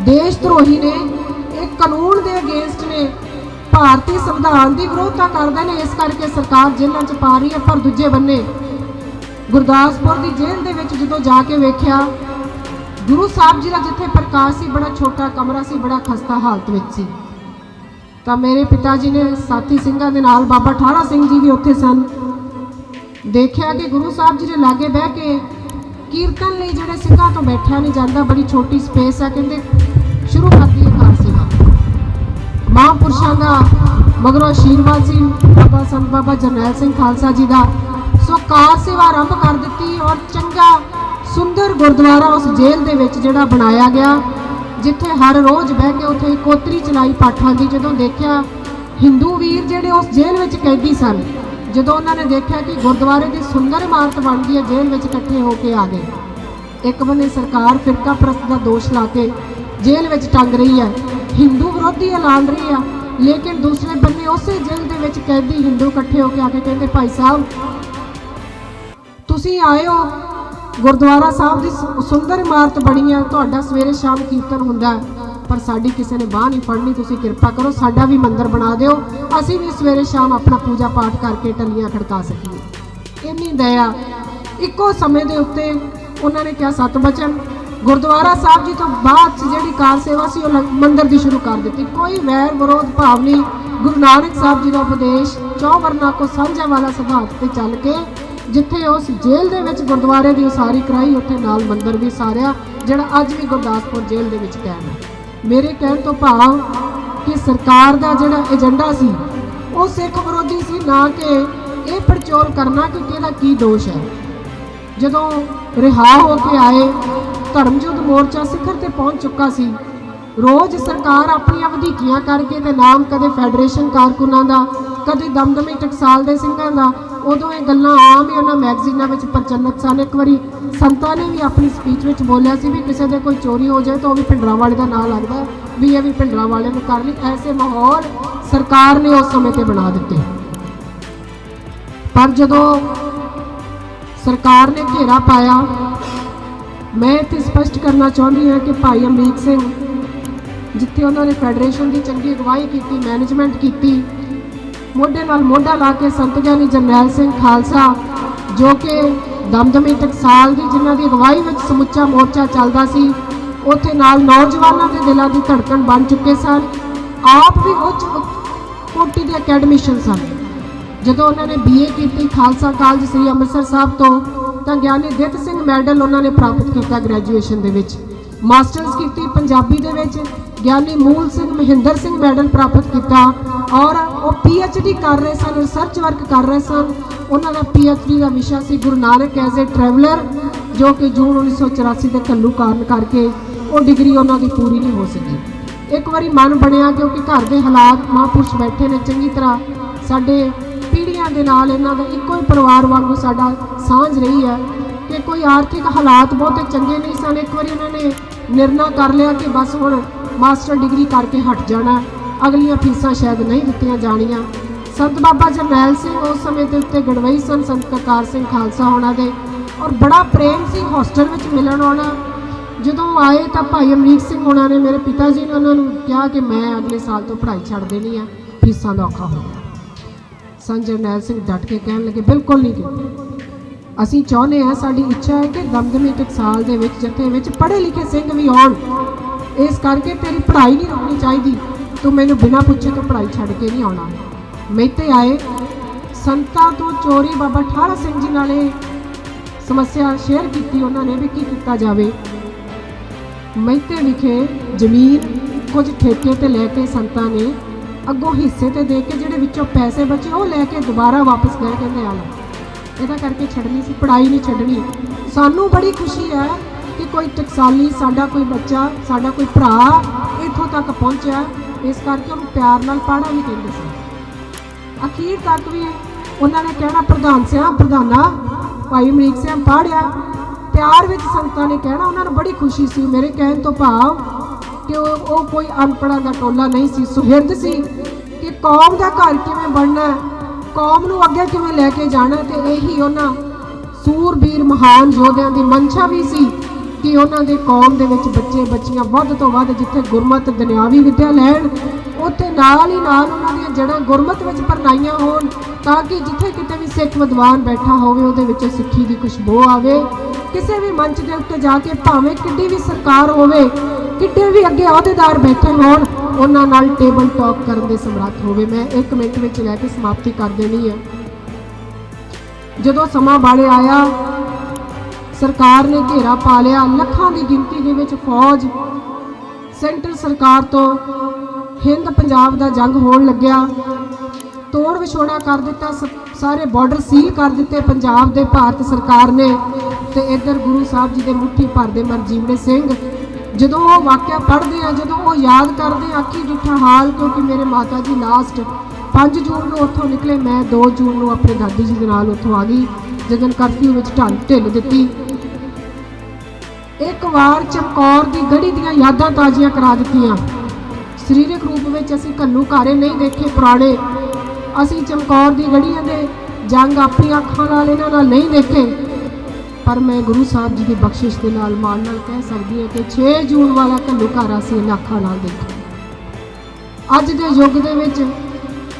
ਦੇਸ਼ ਧਰੋਹੀ ਨੇ, ਇਹ ਕਾਨੂੰਨ ਦੇ ਅਗੇਂਸਟ ਨੇ, ਭਾਰਤੀ ਸੰਵਿਧਾਨ ਦੀ ਵਿਰੋਧਤਾ ਕਰਦੇ ਨੇ, ਇਸ ਕਰਕੇ ਸਰਕਾਰ ਜੇਲ੍ਹਾਂ 'ਚ ਪਾ ਰਹੀ ਹੈ, ਪਰ ਦੂਜੇ ਬੰਨੇ ਗੁਰਦਾਸਪੁਰ ਦੀ ਜੇਲ੍ਹ ਦੇ ਵਿੱਚ ਜਦੋਂ ਜਾ ਕੇ ਵੇਖਿਆ, ਗੁਰੂ ਸਾਹਿਬ ਜੀ ਦਾ ਜਿੱਥੇ ਪ੍ਰਕਾਸ਼ ਸੀ, ਬੜਾ ਛੋਟਾ ਕਮਰਾ ਸੀ, ਬੜਾ ਖਸਤਾ ਹਾਲਤ ਵਿੱਚ ਸੀ। ਤਾਂ ਮੇਰੇ ਪਿਤਾ ਜੀ ਨੇ ਸਾਥੀ ਸਿੰਘਾਂ ਦੇ ਨਾਲ ਬਾਬਾ ਠਾਰਾ ਸਿੰਘ ਜੀ ਵੀ ਉੱਥੇ ਸਨ। ਦੇਖਿਆ ਕਿ ਗੁਰੂ ਸਾਹਿਬ ਜੀ ਦੇ ਲਾਗੇ ਬਹਿ ਕੇ ਕੀਰਤਨ ਲਈ ਜਿਹੜੇ ਸਿੰਘਾਂ ਤੋਂ ਬੈਠਿਆ ਨਹੀਂ ਜਾਂਦਾ, ਬੜੀ ਛੋਟੀ ਸਪੇਸ ਹੈ, ਕਹਿੰਦੇ ਸ਼ੁਰੂ ਕਰ ਦਈਏ ਕਾਰ ਸੇਵਾ ਮਹਾਂਪੁਰਸ਼ਾਂ ਦਾ ਮਗਰੋਂ ਆਸ਼ੀਰਵਾਦ ਸੀ, ਬਾਬਾ ਸੰਤ ਬਾਬਾ ਜਰਨੈਲ ਸਿੰਘ ਖਾਲਸਾ ਜੀ ਦਾ। ਸੋ ਕਾਰ ਸੇਵਾ ਆਰੰਭ ਕਰ ਦਿੱਤੀ ਔਰ ਚੰਗਾ ਸੁੰਦਰ ਗੁਰਦੁਆਰਾ ਉਸ ਜੇਲ੍ਹ ਦੇ ਵਿੱਚ ਜਿਹੜਾ ਬਣਾਇਆ ਗਿਆ। ਜਿੱਥੇ ਹਰ ਰੋਜ਼ ਬਹਿ ਕੇ ਉੱਥੇ ਕੋਤਰੀ ਚਲਾਈ ਪਾਠਾਂ ਦੀ, ਜਦੋਂ ਦੇਖਿਆ ਹਿੰਦੂ ਵੀਰ ਜਿਹੜੇ ਉਸ ਜੇਲ੍ਹ ਵਿੱਚ ਕੈਦੀ ਸਨ, ਜਦੋਂ ਉਹਨਾਂ ਨੇ ਦੇਖਿਆ ਕਿ ਗੁਰਦੁਆਰੇ ਦੀ ਸੁੰਦਰ ਇਮਾਰਤ ਬਣ ਗਈ ਹੈ, ਜੇਲ੍ਹ ਵਿੱਚ ਇਕੱਠੇ ਹੋ ਕੇ ਆ ਗਏ। ਇੱਕ ਬੰਨੇ ਸਰਕਾਰ ਫਿਰਕਾ ਪ੍ਰਸਤ ਦਾ ਦੋਸ਼ ਲਾ ਕੇ ਜੇਲ੍ਹ ਵਿੱਚ ਟੰਗ ਰਹੀ ਹੈ, ਹਿੰਦੂ ਵਿਰੋਧੀ ਐਲਾਨ ਰਹੀ ਆ, ਲੇਕਿਨ ਦੂਸਰੇ ਬੰਨੇ ਉਸੇ ਜੇਲ੍ਹ ਦੇ ਵਿੱਚ ਕੈਦੀ ਹਿੰਦੂ ਇਕੱਠੇ ਹੋ ਕੇ ਆ ਕੇ ਕਹਿੰਦੇ, ਭਾਈ ਸਾਹਿਬ, ਤੁਸੀਂ ਆਏ ਹੋ ਗੁਰਦੁਆਰਾ ਸਾਹਿਬ ਦੀ ਸੁੰਦਰ ਇਮਾਰਤ ਬਣੀ ਹੈ ਤੁਹਾਡਾ ਸਵੇਰੇ ਸ਼ਾਮ ਕੀਰਤਨ ਹੁੰਦਾ ਪਰ ਸਾਡੀ ਕਿਸੇ ਨੇ ਬਾਹ ਨਹੀਂ ਫੜਨੀ, ਤੁਸੀਂ ਕਿਰਪਾ ਕਰੋ, ਸਾਡਾ ਵੀ ਮੰਦਿਰ ਬਣਾ ਦਿਓ, ਅਸੀਂ ਵੀ ਸਵੇਰੇ ਸ਼ਾਮ ਆਪਣਾ ਪੂਜਾ ਪਾਠ ਕਰਕੇ ਟੱਲੀਆਂ ਖੜਕਾ ਸਕੀਏ। ਇੰਨੀ ਦਇਆ, ਇੱਕੋ ਸਮੇਂ ਦੇ ਉੱਤੇ ਉਹਨਾਂ ਨੇ ਕਿਹਾ, ਸਤ ਬਚਨ। ਗੁਰਦੁਆਰਾ ਸਾਹਿਬ ਜੀ ਤੋਂ ਬਾਅਦ 'ਚ ਜਿਹੜੀ ਕਾਰ ਸੇਵਾ ਸੀ, ਉਹ ਲੰਗ- ਮੰਦਿਰ ਦੀ ਸ਼ੁਰੂ ਕਰ ਦਿੱਤੀ। ਕੋਈ ਵੈਰ ਵਿਰੋਧ ਭਾਵ ਨਹੀਂ, ਗੁਰੂ ਨਾਨਕ ਸਾਹਿਬ ਜੀ ਦਾ ਉਪਦੇਸ਼ ਚੌ ਵਰਨਾ ਕੋ ਸਾਂਝਾ ਵਾਲਾ ਸਿਧਾਂਤ ਤੇ ਚੱਲ ਕੇ ਜਿੱਥੇ ਉਸ ਜੇਲ੍ਹ ਦੇ ਵਿੱਚ ਗੁਰਦੁਆਰੇ ਦੀ ਉਸਾਰੀ ਕਰਾਈ, ਉੱਥੇ ਨਾਲ ਮੰਦਿਰ ਵੀ ਸਾਰਿਆ, ਜਿਹੜਾ ਅੱਜ ਵੀ ਗੁਰਦਾਸਪੁਰ ਜੇਲ੍ਹ ਦੇ ਵਿੱਚ ਕਾਇਮ ਹੈ। ਮੇਰੇ ਕਹਿਣ ਤੋਂ ਭਾਵ ਕਿ ਸਰਕਾਰ ਦਾ ਜਿਹੜਾ ਏਜੰਡਾ ਸੀ, ਉਹ ਸਿੱਖ ਵਿਰੋਧੀ ਸੀ, ਨਾ ਕਿ ਇਹ ਪਰਚੋਲ ਕਰਨਾ ਕਿ ਕਿਹਦਾ ਕੀ ਦੋਸ਼ ਹੈ। ਜਦੋਂ ਰਿਹਾ ਹੋ ਕੇ ਆਏ ਧਰਮਯੁੱਧ ਮੋਰਚਾ ਸਿਖਰ ਤੇ ਪਹੁੰਚ ਚੁੱਕਾ ਸੀ, ਰੋਜ਼ ਸਰਕਾਰ ਆਪਣੀਆਂ ਵਧੀਕੀਆਂ ਕਰਕੇ ਤੇ ਨਾਮ ਕਦੇ ਫੈਡਰੇਸ਼ਨ ਕਾਰਕੁਨਾਂ ਦਾ, ਕਦੇ ਦਮਦਮੀ ਟਕਸਾਲ ਦੇ ਸਿੰਘਾਂ ਦਾ ਉਦੋਂ ਇਹ ਗੱਲਾਂ ਆਮ ਹੀ ਉਹਨਾਂ ਮੈਗਜ਼ੀਨਾਂ ਵਿੱਚ ਪ੍ਰਚਲਿਤ ਸਨ। ਇੱਕ ਵਾਰੀ ਸੰਤਾਂ ਨੇ ਵੀ ਆਪਣੀ ਸਪੀਚ ਵਿੱਚ ਬੋਲਿਆ ਸੀ ਵੀ ਕਿਸੇ ਦੇ ਕੋਈ ਚੋਰੀ ਹੋ ਜਾਏ ਤਾਂ ਉਹ ਵੀ ਭਿੰਡਰਾਂ ਵਾਲੇ ਦਾ ਨਾਂ ਲੱਗਦਾ ਵੀ ਇਹ ਵੀ ਭਿੰਡਰਾਂ ਵਾਲੇ ਨੂੰ ਕਰ ਲਈ। ਐਸੇ ਮਾਹੌਲ ਸਰਕਾਰ ਨੇ ਉਸ ਸਮੇਂ ਤੇ ਬਣਾ ਦਿੱਤੇ। ਪਰ ਜਦੋਂ ਸਰਕਾਰ ਨੇ ਘੇਰਾ ਪਾਇਆ, ਮੈਂ ਇੱਥੇ ਸਪਸ਼ਟ ਕਰਨਾ ਚਾਹੁੰਦੀ ਹਾਂ ਕਿ ਭਾਈ ਅਮਰੀਕ ਸਿੰਘ, ਜਿੱਥੇ ਉਹਨਾਂ ਨੇ ਫੈਡਰੇਸ਼ਨ ਦੀ ਚੰਗੀ ਅਗਵਾਈ ਕੀਤੀ, ਮੈਨੇਜਮੈਂਟ ਕੀਤੀ ਮੋਢੇ ਨਾਲ ਮੋਢਾ ਲਾ ਕੇ ਸੰਤ ਗਿਆਨੀ ਜਰਨੈਲ ਸਿੰਘ ਖਾਲਸਾ, ਜੋ ਕਿ ਦਮਦਮੀ ਟਕਸਾਲ ਦੀ ਜਿਨ੍ਹਾਂ ਦੀ ਅਗਵਾਈ ਵਿੱਚ ਸਮੁੱਚਾ ਮੋਰਚਾ ਚੱਲਦਾ ਸੀ, ਉੱਥੇ ਨਾਲ ਨੌਜਵਾਨਾਂ ਦੇ ਦਿਲਾਂ ਦੀ ਧੜਕਣ ਬਣ ਚੁੱਕੇ ਸਨ। ਆਪ ਵੀ ਉੱਚ ਕੋਟੀ ਦੇ ਅਕੈਡਮਿਸ਼ਨ ਸਨ। ਜਦੋਂ ਉਹਨਾਂ ਨੇ ਬੀਏ ਕੀਤੀ ਖਾਲਸਾ ਕਾਲਜ ਸ੍ਰੀ ਅੰਮ੍ਰਿਤਸਰ ਸਾਹਿਬ ਤੋਂ, ਤਾਂ ਗਿਆਨੀ ਦਿੱਤ ਸਿੰਘ ਮੈਡਲ ਉਹਨਾਂ ਨੇ ਪ੍ਰਾਪਤ ਕੀਤਾ ਗ੍ਰੈਜੂਏਸ਼ਨ ਦੇ ਵਿੱਚ। ਮਾਸਟਰਸ ਕੀਤੀ ਪੰਜਾਬੀ ਦੇ ਵਿੱਚ, ਗਿਆਨੀ ਮੂਲ ਸਿੰਘ ਮਹਿੰਦਰ ਸਿੰਘ ਮੈਡਲ ਪ੍ਰਾਪਤ ਕੀਤਾ। ਔਰ ਉਹ ਡੀ ਕਰ ਰਹੇ ਸਨ ਰਿਸਰਚ ਵਰਕ ਕਰ ਰਹੇ ਸਨ। ਉਹਨਾਂ ਦਾ ਡੀ ਦਾ ਵਿਸ਼ਾ ਸੀ Guru Nanak as a traveller ਜੋ ਕਿ ਜੂਨ 1984 ਦੇ ਕੱਲੂ ਕਾਰਨ ਕਰਕੇ ਉਹ ਡਿਗਰੀ ਉਹਨਾਂ ਦੀ ਪੂਰੀ ਨਹੀਂ ਹੋ ਸਕੀ। ਇੱਕ ਵਾਰੀ ਮਨ ਬਣਿਆ ਕਿਉਂਕਿ ਘਰ ਦੇ ਹਾਲਾਤ ਮਹਾਂਪੁਰਸ਼ ਬੈਠੇ ਨੇ, ਚੰਗੀ ਤਰ੍ਹਾਂ ਸਾਡੇ ਪੀੜ੍ਹੀਆਂ ਦੇ ਨਾਲ ਇਹਨਾਂ ਦਾ ਇੱਕੋ ਹੀ ਪਰਿਵਾਰ ਵਾਂਗੂ ਸਾਡਾ ਸਾਂਝ ਰਹੀ ਹੈ ਕਿ ਕੋਈ ਆਰਥਿਕ ਹਾਲਾਤ ਬਹੁਤੇ ਚੰਗੇ ਨਹੀਂ ਸਨ। ਇੱਕ ਵਾਰੀ ਉਹਨਾਂ ਨੇ ਨਿਰਣਾ ਕਰ ਲਿਆ ਕਿ ਬਸ ਹੁਣ ਮਾਸਟਰ ਡਿਗਰੀ ਕਰਕੇ ਹਟ ਜਾਣਾ। ਅਗਲੀਆਂ ਫੀਸਾਂ ਸ਼ਾਇਦ ਨਹੀਂ ਦਿੱਤੀਆਂ ਜਾਣੀਆਂ। ਸੰਤ ਬਾਬਾ ਜਰਨੈਲ ਸਿੰਘ ਉਸ ਸਮੇਂ ਦੇ ਉੱਤੇ ਗੜਵਈ ਸਨ, ਸੰਤ ਕਰਤਾਰ ਸਿੰਘ ਖਾਲਸਾ ਹੋਣਾ ਦੇ। ਔਰ ਬੜਾ ਪ੍ਰੇਮ ਸੀ ਹੋਸਟਲ ਵਿੱਚ ਮਿਲਣ ਆਉਣਾ। ਜਦੋਂ ਆਏ ਤਾਂ ਭਾਈ ਅਮਰੀਕ ਸਿੰਘ ਹੋਣਾ ਨੇ ਮੇਰੇ ਪਿਤਾ ਜੀ ਨੇ ਉਹਨਾਂ ਨੂੰ ਕਿਹਾ ਕਿ ਮੈਂ ਅਗਲੇ ਸਾਲ ਤੋਂ ਪੜ੍ਹਾਈ ਛੱਡ ਦੇਣੀ ਆ, ਫੀਸਾਂ ਦਾ ਔਖਾ ਹੋ ਗਿਆ। ਸੰਤ ਜਰਨੈਲ ਸਿੰਘ ਡਟ ਕੇ ਕਹਿਣ ਲੱਗੇ, ਬਿਲਕੁਲ ਨਹੀਂ ਕੀਤੀ ਅਸੀਂ ਚਾਹੁੰਦੇ ਹਾਂ, ਸਾਡੀ ਇੱਛਾ ਹੈ ਕਿ ਦਮਦਮੀ ਟਕਸਾਲ ਦੇ ਵਿੱਚ, ਜਥੇ ਵਿੱਚ ਪੜ੍ਹੇ ਲਿਖੇ ਸਿੰਘ ਵੀ ਆਉਣ ਇਸ ਕਰਕੇ ਤੇਰੀ ਪੜ੍ਹਾਈ ਨਹੀਂ ਰੁਕਣੀ ਚਾਹੀਦੀ। ਤੂੰ ਮੈਨੂੰ ਬਿਨਾਂ ਪੁੱਛੇ ਤੋਂ ਪੜ੍ਹਾਈ ਛੱਡ ਕੇ ਨਹੀਂ ਆਉਣਾ। ਮੇਤੇ ਆਏ, ਸੰਤਾਂ ਤੋਂ ਚੋਰੀ ਬਾਬਾ ਠਾਰਾ ਸਿੰਘ ਜੀ ਨਾਲੇ ਸਮੱਸਿਆ ਸ਼ੇਅਰ ਕੀਤੀ ਉਹਨਾਂ ਨੇ ਵੀ ਕੀ ਕੀਤਾ ਜਾਵੇ। ਮਹਿਤੇ ਵਿਖੇ ਜ਼ਮੀਨ ਕੁਝ ਠੇਕੇ ਤੇ ਲੈ ਕੇ ਸੰਤਾਂ ਨੇ ਅੱਗੋਂ ਹਿੱਸੇ ਤੇ ਦੇ ਕੇ ਜਿਹੜੇ ਵਿੱਚੋਂ ਪੈਸੇ ਬਚੇ ਉਹ ਲੈ ਕੇ ਦੁਬਾਰਾ ਵਾਪਸ ਗਏ ਕਹਿੰਦੇ ਆ। ਲਓ ਇਹਦਾ ਕਰਕੇ ਛੱਡਣੀ ਸੀ, ਪੜ੍ਹਾਈ ਨਹੀਂ ਛੱਡਣੀ। ਸਾਨੂੰ ਬੜੀ ਖੁਸ਼ੀ ਹੈ ਕਿ ਕੋਈ ਟਕਸਾਲੀ ਸਾਡਾ ਕੋਈ ਬੱਚਾ, ਸਾਡਾ ਕੋਈ ਭਰਾ ਇੱਥੋਂ ਤੱਕ ਪਹੁੰਚਿਆ। ਇਸ ਕਰਕੇ ਉਹਨੂੰ ਪਿਆਰ ਨਾਲ ਪਾੜਾ ਵੀ ਕਹਿੰਦੇ ਸੀ। ਅਖੀਰ ਤੱਕ ਵੀ ਉਹਨਾਂ ਨੇ ਕਹਿਣਾ, ਪ੍ਰਧਾਨ ਸਿਆ ਪ੍ਰਧਾਨਾ, ਭਾਈ ਮਰੀਕ ਸਿਆ ਪੜ੍ਹਿਆ ਪਿਆਰ ਵਿੱਚ ਸੰਤਾਂ ਨੇ ਕਹਿਣਾ, ਉਹਨਾਂ ਨੂੰ ਬੜੀ ਖੁਸ਼ੀ ਸੀ, ਮੇਰੇ ਕਹਿਣ ਤੋਂ ਭਾਵ ਕਿ ਉਹ ਕੋਈ ਅਨਪੜ੍ਹਾਂ ਦਾ ਟੋਲਾ ਨਹੀਂ ਸੀ। ਸੁਹਿਰਦ ਸੀ ਕਿ ਕੌਮ ਦਾ ਘਰ ਕਿਵੇਂ ਬਣਨਾ ਕੌਮ ਨੂੰ ਅੱਗੇ ਕਿਵੇਂ ਲੈ ਕੇ ਜਾਣਾ ਤੇ ਇਹੀ ਉਹਨਾਂ ਸੂਰਬੀਰ ਮਹਾਨ ਯੋਧਿਆਂ ਦੀ ਮਨਸ਼ਾ ਵੀ ਸੀ। ਕਿ ਉਹਨਾਂ ਦੇ ਕੌਮ ਦੇ ਵਿੱਚ ਬੱਚੇ ਬੱਚੀਆਂ ਵੱਧ ਤੋਂ ਵੱਧ ਜਿੱਥੇ ਗੁਰਮਤ ਦੁਨਿਆਵੀ ਵਿੱਦਿਆ ਲੈਣ, ਉੱਥੇ ਨਾਲ ਹੀ ਨਾਲ ਉਹਨਾਂ ਦੀਆਂ ਜੜ੍ਹਾਂ ਗੁਰਮਤ ਵਿੱਚ ਪਰਨਾਈਆਂ ਹੋਣ, ਤਾਂ ਕਿ ਜਿੱਥੇ ਕਿਤੇ ਵੀ ਸਿੱਖ ਵਿਦਵਾਨ ਬੈਠਾ ਹੋਵੇ, ਉਹਦੇ ਵਿੱਚ ਸਿੱਖੀ ਦੀ ਖੁਸ਼ਬੂ ਆਵੇ। ਕਿਸੇ ਵੀ ਮੰਚ ਦੇ ਉੱਤੇ ਜਾ ਕੇ ਭਾਵੇਂ ਕਿੱਡੀ ਵੀ ਸਰਕਾਰ ਹੋਵੇ, ਕਿੱਡੇ ਵੀ ਅੱਗੇ ਅਹੁਦੇਦਾਰ ਬੈਠੇ ਹੋਣ, ਉਹਨਾਂ ਨਾਲ ਟੇਬਲ ਟਾਕ ਕਰਨ ਦੇ ਸਮਰੱਥ ਹੋਵੇ। ਮੈਂ 1 ਮਿੰਟ ਵਿੱਚ ਲੈ ਕੇ ਸਮਾਪਤੀ ਕਰ ਦੇਣੀ ਹੈ। ਜਦੋਂ ਸਮਾਂ ਬਾਲੇ ਆਇਆ ਸਰਕਾਰ ਨੇ ਘੇਰਾ ਪਾ ਲਿਆ। ਲੱਖਾਂ ਦੀ ਗਿਣਤੀ ਦੇ ਵਿੱਚ ਫੌਜ ਸੈਂਟਰ ਸਰਕਾਰ ਤੋਂ ਹਿੰਦ ਪੰਜਾਬ ਦਾ ਜੰਗ ਹੋਣ ਲੱਗਿਆ। ਤੋੜ ਵਿਛੋੜਾ ਕਰ ਦਿੱਤਾ ਸ- ਸਾਰੇ ਬਾਰਡਰ ਸੀਲ ਕਰ ਦਿੱਤੇ ਪੰਜਾਬ ਦੇ ਭਾਰਤ ਸਰਕਾਰ ਨੇ ਤੇ ਇੱਧਰ ਗੁਰੂ ਸਾਹਿਬ ਜੀ ਦੇ ਮੁੱਠੀ ਭਰਦੇ ਮਰਜੀਵੜੇ ਸਿੰਘ। ਜਦੋਂ ਉਹ ਵਾਕਿਆ ਪੜ੍ਹਦੇ ਆ ਜਦੋਂ ਉਹ ਯਾਦ ਕਰਦੇ ਆ, ਅੱਖੀ ਜੁੱਠਾ ਹਾਲ ਕਿਉਂਕਿ ਮੇਰੇ ਮਾਤਾ ਜੀ ਲਾਸਟ 5 ਜੂਨ ਨੂੰ ਉੱਥੋਂ ਨਿਕਲੇ ਮੈਂ 2 ਜੂਨ ਨੂੰ ਆਪਣੇ ਦਾਦੀ ਜੀ ਦੇ ਨਾਲ ਉੱਥੋਂ ਆ ਗਈ। ਜਦੋਂ ਕਰਫਿਊ ਵਿੱਚ ਢਲ ਢਿੱਲ ਦਿੱਤੀ। ਇੱਕ ਵਾਰ ਚਮਕੌਰ ਦੀ ਗੜੀ ਦੀਆਂ ਯਾਦਾਂ ਤਾਜ਼ੀਆਂ ਕਰਾ ਦਿੱਤੀਆਂ। ਸਰੀਰਕ ਰੂਪ ਵਿੱਚ ਅਸੀਂ ਘੱਲੂ ਘਾਰੇ ਨਹੀਂ ਦੇਖੇ ਪੁਰਾਣੇ। ਅਸੀਂ ਚਮਕੌਰ ਦੀ ਗੜੀਆਂ ਦੇ ਜੰਗ ਆਪਣੀਆਂ ਅੱਖਾਂ ਨਾਲ ਇਹਨਾਂ ਨਾਲ ਨਹੀਂ ਦੇਖੇ। ਪਰ ਮੈਂ ਗੁਰੂ ਸਾਹਿਬ ਜੀ ਦੀ ਬਖਸ਼ਿਸ਼ ਦੇ ਨਾਲ ਮਾਣ ਨਾਲ ਕਹਿ ਸਕਦੀ ਹਾਂ ਕਿ 6 ਜੂਨ ਵਾਲਾ ਘੱਲੂ ਘਾਰਾ ਅਸੀਂ ਇਹਨਾਂ ਅੱਖਾਂ ਨਾਲ ਦੇਖਿਆ। ਅੱਜ ਦੇ ਯੁੱਗ ਦੇ ਵਿੱਚ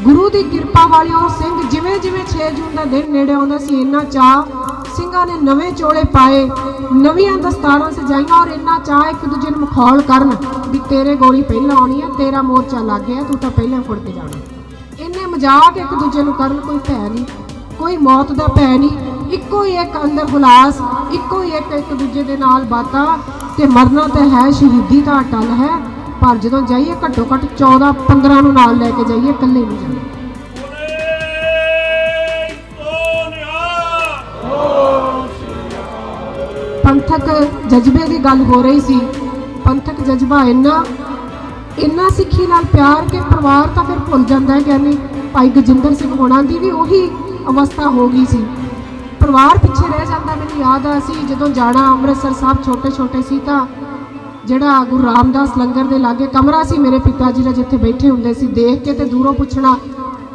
ਗੁਰੂ ਦੀ ਕਿਰਪਾ ਵਾਲੇ ਉਹ ਸਿੰਘ ਜਿਵੇਂ ਜਿਵੇਂ 6 ਜੂਨ ਦਾ ਦਿਨ ਨੇੜੇ ਆਉਂਦਾ ਸੀ, ਇੰਨਾ ਚਾਹ ਸਿੰਘਾਂ ਨੇ ਨਵੇਂ ਚੋਲੇ ਪਾਏ, ਨਵੀਆਂ ਦਸਤਾਰਾਂ ਸਜਾਈਆਂ ਔਰ ਇੰਨਾ ਚਾਹ ਇੱਕ ਦੂਜੇ ਨੂੰ ਮਖੌਲ ਕਰਨ ਵੀ ਤੇਰੇ ਗੋਲੀ ਪਹਿਲਾਂ ਆਉਣੀ ਹੈ ਤੇਰਾ ਮੋਰਚਾ ਲੱਗ ਗਿਆ, ਤੂੰ ਤਾਂ ਪਹਿਲਾਂ ਫੁੜ ਕੇ ਜਾਣਾ। ਇੰਨੇ ਮਜ਼ਾਕ ਇੱਕ ਦੂਜੇ ਨੂੰ ਕਰਨ ਕੋਈ ਭੈ ਨਹੀਂ, ਕੋਈ ਮੌਤ ਦਾ ਭੈ ਨਹੀਂ, ਇੱਕੋ ਹੀ ਇੱਕ ਅੰਦਰ ਗੁਲਾਸ ਇੱਕੋ ਹੀ ਇੱਕ ਇੱਕ ਦੂਜੇ ਦੇ ਨਾਲ ਬਾਤਾਂ ਤੇ ਮਰਨਾ ਤਾਂ ਹੈ, ਸ਼ਹੀਦੀ ਦਾ ਅਟਲ ਹੈ, ਪਰ ਜਦੋਂ ਜਾਈਏ ਘੱਟੋ ਘੱਟ 14 15 ਨੂੰ ਨਾਲ ਲੈ ਕੇ ਜਾਈਏ, ਇਕੱਲੇ ਨਹੀਂ ਜਾਣਾ। ਪੰਥਕ ਜਜ਼ਬੇ ਦੀ ਗੱਲ ਹੋ ਰਹੀ ਸੀ। ਪੰਥਕ ਜਜ਼ਬਾ ਇੰਨਾ ਇੰਨਾ ਸਿੱਖੀ ਨਾਲ ਪਿਆਰ ਕਿ ਪਰਿਵਾਰ ਤਾਂ ਫਿਰ ਭੁੱਲ ਜਾਂਦਾ ਹੈ, ਕਹਿੰਦੇ ਭਾਈ ਗਜਿੰਦਰ ਸਿੰਘ ਹੋਣਾ ਦੀ ਵੀ ਉਹੀ ਅਵਸਥਾ ਹੋ ਗਈ ਸੀ। ਪਰਿਵਾਰ ਪਿੱਛੇ ਰਹਿ ਜਾਂਦਾ, ਮੈਨੂੰ ਯਾਦ ਆ ਸੀ ਜਦੋਂ ਜਾਣਾ ਅੰਮ੍ਰਿਤਸਰ ਸਾਹਿਬ ਛੋਟੇ ਛੋਟੇ ਸੀ ਤਾਂ ਜਿਹੜਾ ਗੁਰੂ ਰਾਮਦਾਸ ਲੰਗਰ ਦੇ ਲਾਗੇ ਕਮਰਾ ਸੀ, ਮੇਰੇ ਪਿਤਾ ਜੀ ਦਾ ਜਿੱਥੇ ਬੈਠੇ ਹੁੰਦੇ ਸੀ, ਦੇਖ ਕੇ ਤੇ ਦੂਰੋਂ ਪੁੱਛਣਾ,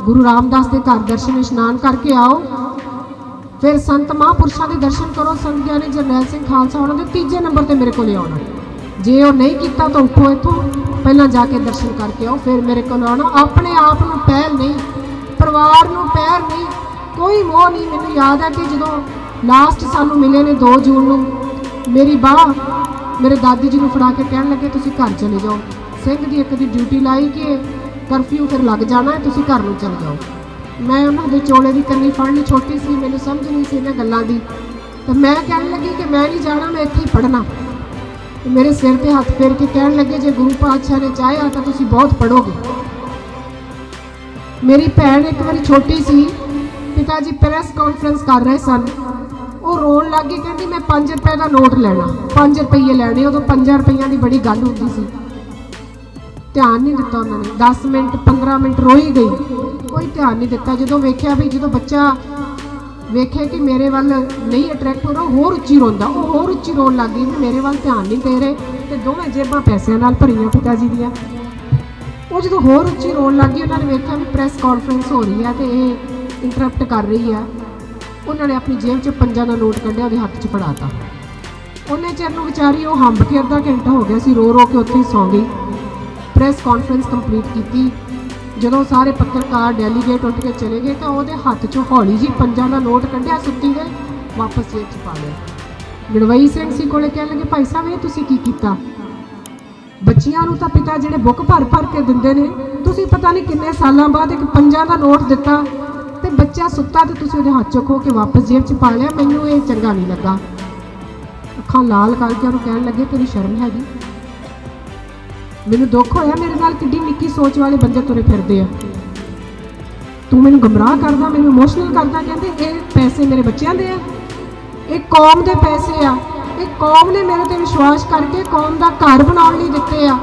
ਗੁਰੂ ਰਾਮਦਾਸ ਦੇ ਘਰ ਦਰਸ਼ਨ ਇਸ਼ਨਾਨ ਕਰਕੇ ਆਓ। ਫਿਰ ਸੰਤ ਮਹਾਂਪੁਰਸ਼ਾਂ ਦੇ ਦਰਸ਼ਨ ਕਰੋ, ਸੰਤ ਗਿਆਨੀ ਜਰਨੈਲ ਸਿੰਘ ਖਾਲਸਾ ਉਹਨਾਂ ਦੇ ਤੀਜੇ ਨੰਬਰ ਤੇ ਮੇਰੇ ਕੋਲ ਆਉਣਾ। ਜੇ ਉਹ ਨਹੀਂ ਕੀਤਾ ਤਾਂ ਉੱਠੋ ਇੱਥੋਂ, ਪਹਿਲਾਂ ਜਾ ਕੇ ਦਰਸ਼ਨ ਕਰਕੇ ਆਓ, ਫਿਰ ਮੇਰੇ ਕੋਲ ਆਉਣਾ। ਆਪਣੇ ਆਪ ਨੂੰ ਪਹਿਲ ਨਹੀਂ, ਪਰਿਵਾਰ ਨੂੰ ਪਹਿਲ ਨਹੀਂ, ਕੋਈ ਮੋਹ ਨਹੀਂ। ਮੈਨੂੰ ਯਾਦ ਹੈ ਕਿ ਜਦੋਂ ਲਾਸਟ ਸਾਨੂੰ ਮਿਲੇ ਨੇ 2 ਜੂਨ ਨੂੰ, ਮੇਰੀ ਬਾਹ ਮੇਰੇ ਦਾਦੀ ਜੀ ਨੂੰ ਫੜਾ ਕੇ ਕਹਿਣ ਲੱਗੇ, ਤੁਸੀਂ ਘਰ ਚਲੇ ਜਾਓ। ਸਿੰਘ ਦੀ ਇੱਕ ਦੀ ਡਿਊਟੀ ਲਾਈ ਕਿ ਕਰਫਿਊ ਫਿਰ ਲੱਗ ਜਾਣਾ ਤੁਸੀਂ ਘਰ ਨੂੰ ਚਲੇ ਜਾਓ। ਮੈਂ ਉਹਨਾਂ ਦੇ ਚੋਲੇ ਦੀ ਕੰਨੀ ਫੜਨੀ ਛੋਟੀ ਸੀ, ਮੈਨੂੰ ਸਮਝ ਨਹੀਂ ਸੀ ਇਹਨਾਂ ਗੱਲਾਂ ਦੀ। ਤਾਂ ਮੈਂ ਕਹਿਣ ਲੱਗੀ ਕਿ ਮੈਂ ਨਹੀਂ ਜਾਣਾ, ਮੈਂ ਇੱਥੇ ਹੀ ਪੜਨਾ ਤੇ ਮੇਰੇ ਸਿਰ ਤੇ ਹੱਥ ਫੇਰ ਕੇ ਕਹਿਣ ਲੱਗੇ, ਜੇ ਗੁਰੂ ਪਾਤਸ਼ਾਹ ਨੇ ਚਾਹਿਆ ਤਾਂ ਤੁਸੀਂ ਬਹੁਤ ਪੜੋਗੇ ਮੇਰੀ ਭੈਣ ਇੱਕ ਵਾਰੀ ਛੋਟੀ ਸੀ ਪਿਤਾ ਜੀ ਪ੍ਰੈਸ ਕਾਨਫਰੰਸ ਕਰ ਰਹੇ ਸਨ। ਉਹ ਰੋਣ ਲੱਗ ਗਈ, ਕਹਿੰਦੀ, ਮੈਂ 5 ਰੁਪਏ ਦਾ ਨੋਟ ਲੈਣਾ 5 ਰੁਪਏ ਲੈਣੇ, ਉਦੋਂ 5 ਰੁਪਈਆਂ ਦੀ ਬੜੀ ਗੱਲ ਹੁੰਦੀ ਸੀ। ਧਿਆਨ ਨਹੀਂ ਦਿੱਤਾ ਉਹਨਾਂ ਨੇ। 10 ਮਿੰਟ 15 ਮਿੰਟ ਰੋਈ ਗਈ। ਕੋਈ ਧਿਆਨ ਨਹੀਂ ਦਿੱਤਾ। ਜਦੋਂ ਵੇਖਿਆ ਵੀ, ਜਦੋਂ ਬੱਚਾ ਵੇਖੇ ਕਿ ਮੇਰੇ ਵੱਲ ਨਹੀਂ ਅਟਰੈਕਟ ਹੋ ਰਿਹਾ, ਉਹ ਹੋਰ ਉੱਚੀ ਰੋਂਦਾ। ਉਹ ਹੋਰ ਉੱਚੀ ਰੋਣ ਲੱਗ ਗਈ ਵੀ ਮੇਰੇ ਵੱਲ ਧਿਆਨ ਨਹੀਂ ਦੇ ਰਹੇ ਤੇ ਦੋਵੇਂ ਜੇਬਾਂ ਪੈਸਿਆਂ ਨਾਲ ਭਰੀਆਂ ਪਿਤਾ ਜੀ ਦੀਆਂ। ਉਹ ਜਦੋਂ ਹੋਰ ਉੱਚੀ ਰੋਣ ਲੱਗ ਗਈ, ਉਹਨਾਂ ਨੇ ਵੇਖਿਆ ਵੀ ਪ੍ਰੈਸ ਕਾਨਫਰੰਸ ਹੋ ਰਹੀ ਹੈ ਤੇ ਇਹ ਇੰਟਰਰਪਟ ਕਰ ਰਹੀ ਹੈ ਉਹਨਾਂ ਨੇ ਆਪਣੀ ਜੇਬ 'ਚ ਪੰਜਾਂ ਦਾ ਨੋਟ ਕੱਢਿਆ, ਉਹਦੇ ਹੱਥ 'ਚ ਫੜਾਤਾ। ਉਹਨੇ ਚਿਰ ਨੂੰ ਵਿਚਾਰੀ ਉਹ ਹੰਬ ਕੇ ਅੱਧਾ ਘੰਟਾ ਹੋ ਗਿਆ ਸੀ ਰੋ ਰੋ ਕੇ ਉੱਥੇ ਹੀ ਸੌਂ ਗਈ। ਪ੍ਰੈਸ ਕਾਨਫਰੰਸ ਕੰਪਲੀਟ ਕੀਤੀ। ਜਦੋਂ ਸਾਰੇ ਪੱਤਰਕਾਰ ਡੈਲੀਗੇਟ ਉੱਠ ਕੇ ਚਲੇ ਗਏ ਤਾਂ ਉਹਦੇ ਹੱਥ 'ਚੋਂ ਹੌਲੀ ਜੀ ਪੰਜਾਂ ਦਾ ਨੋਟ ਕੱਢਿਆ, ਸੁੱਤੀ ਦੇ ਵਾਪਸ ਜੇਬ 'ਚ ਪਾ ਲਿਆ। ਗੜਵਈ ਸਿੰਘ ਸੀ ਕੋਲੇ ਕਹਿਣ ਲੱਗੇ, ਭਾਈ ਸਾਹਿਬ, ਇਹ ਤੁਸੀਂ ਕੀ ਕੀਤਾ? ਬੱਚਿਆਂ ਨੂੰ ਤਾਂ ਪਿਤਾ ਜਿਹੜੇ ਬੁੱਕ ਭਰ ਭਰ ਕੇ ਦਿੰਦੇ ਨੇ, ਤੁਸੀਂ ਪਤਾ ਨਹੀਂ ਕਿੰਨੇ ਸਾਲਾਂ ਬਾਅਦ ਇੱਕ ਪੰਜਾਂ ਦਾ ਨੋਟ ਦਿੱਤਾ ਤੇ ਬੱਚਾ ਸੁੱਤਾ ਤੇ ਤੁਸੀਂ ਉਹਦੇ ਹੱਥ 'ਚੋਂ ਖੋ ਕੇ ਵਾਪਸ ਜੇਬ 'ਚ ਪਾ ਲਿਆ। ਮੈਨੂੰ ਇਹ ਚੰਗਾ ਨਹੀਂ ਲੱਗਾ। ਅੱਖਾਂ ਲਾਲ ਕਰਕੇ ਉਹਨੂੰ ਕਹਿਣ ਲੱਗੇ, ਤੇਰੀ ਸ਼ਰਮ ਹੈਗੀ? ਮੈਨੂੰ ਦੁੱਖ ਹੋਇਆ ਮੇਰੇ ਨਾਲ ਕਿੱਡੀ ਨਿੱਕੀ ਸੋਚ ਵਾਲੇ ਬੰਦੇ ਤੁਰੇ ਫਿਰਦੇ ਆ। ਤੂੰ ਮੈਨੂੰ ਗਮਰਾਹ ਕਰਦਾ, ਮੈਨੂੰ ਇਮੋਸ਼ਨਲ ਕਰਦਾ, ਕਹਿੰਦੇ ਇਹ ਪੈਸੇ ਮੇਰੇ ਬੱਚਿਆਂ ਦੇ ਆ। ਇਹ ਕੌਮ ਦੇ ਪੈਸੇ ਆ। ਇਹ ਕੌਮ ਨੇ ਮੇਰੇ ਤੇ ਵਿਸ਼ਵਾਸ ਕਰਕੇ ਕੌਮ ਦਾ ਘਰ ਬਣਾਉਣ ਲਈ ਦਿੱਤੇ ਆ।